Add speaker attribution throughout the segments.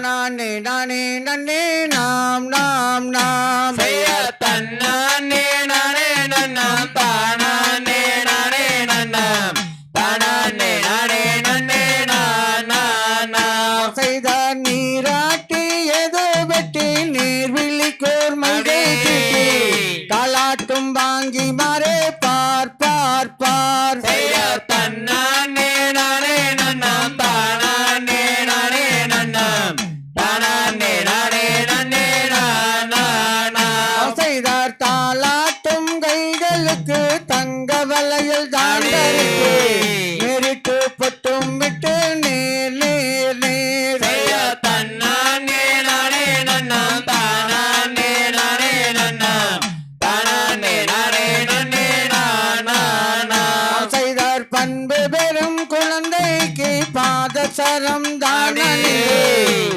Speaker 1: நானே நானே நன்னே நாம் நாம் நாம். பாதசரம் தானே.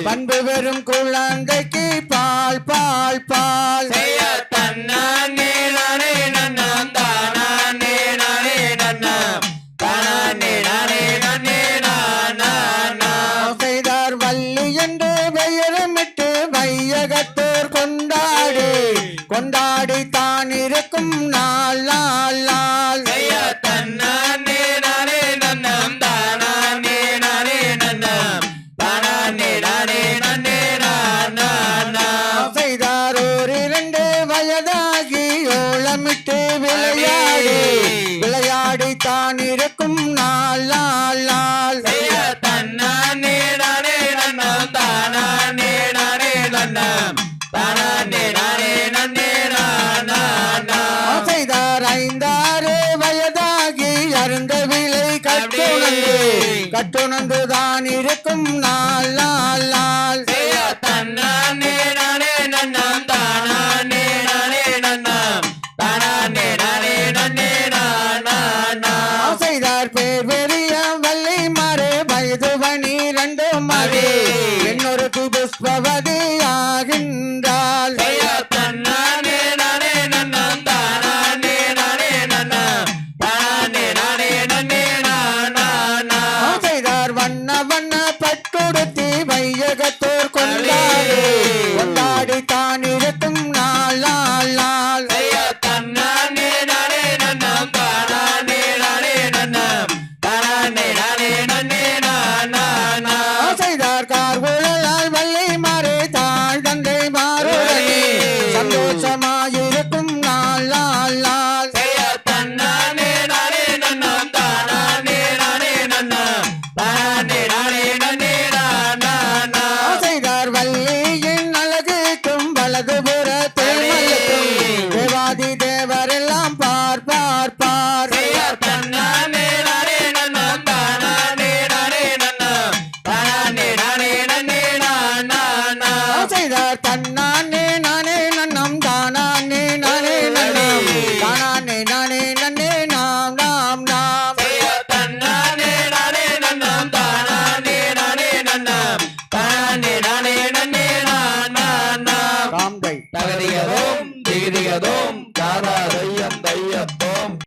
Speaker 1: பண்பு பெறும் குழந்தைக்கு பால் பால் பால்.
Speaker 2: தன்னானே
Speaker 1: தான் இருக்கும் நாள் நாள் நாள்.
Speaker 2: தன்னானே நானே நன்னாம். தானானே நானே நன்னாம். தானானே நானே நன்னே நானா
Speaker 1: செய்தார் ஓர் இரண்டு வயதாகி ஓலமிட்டு விளையாடி. விளையாடி தான் இருக்கும் நாள். விலை கட்டுணந்து கட்டுணந்து தான் இருக்கும் நாள் நாள் நாள்.
Speaker 2: தன்னானே நானே நன்னாம். தானானே நானே நன்னாம். தானானே நானே நன்னே நானா
Speaker 1: செய்தார் பேர் பெரிய வள்ளி மாறு வயது பணி ரெண்டு மாறு. இன்னொரு புஷ்பவதி வையகத்தோர் கொண்டாடி. கொண்டாடி தான் இருக்கும் நாள் நாள். நாள்
Speaker 2: தன்னானே நானே நன்னாம். தானானே நானே நன்னாம். தானானே நானே நன்னே நானா
Speaker 1: செய்தார் கார் ஊழலால் வள்ளி மாறு தாழ் தந்தை மாறுடனே. சந்தோஷமாயிருக்கும் நாள் நாள் நாள்.
Speaker 2: செய்ய தன்னானே நானே நன்னாம். தானானே நானே நன்னாம். தானானே நானே நானே
Speaker 1: நன்னம் தானானே நானே நன்னம். தானானே நானே நன்னே நாம் நாம்
Speaker 2: நாம். தன்னானே நானே நன்னம். தானானே நானே நன்னம். தானே நானே நன்னே நான்
Speaker 1: நாம். நாம் தகதிகதோம் திகதிகதோம்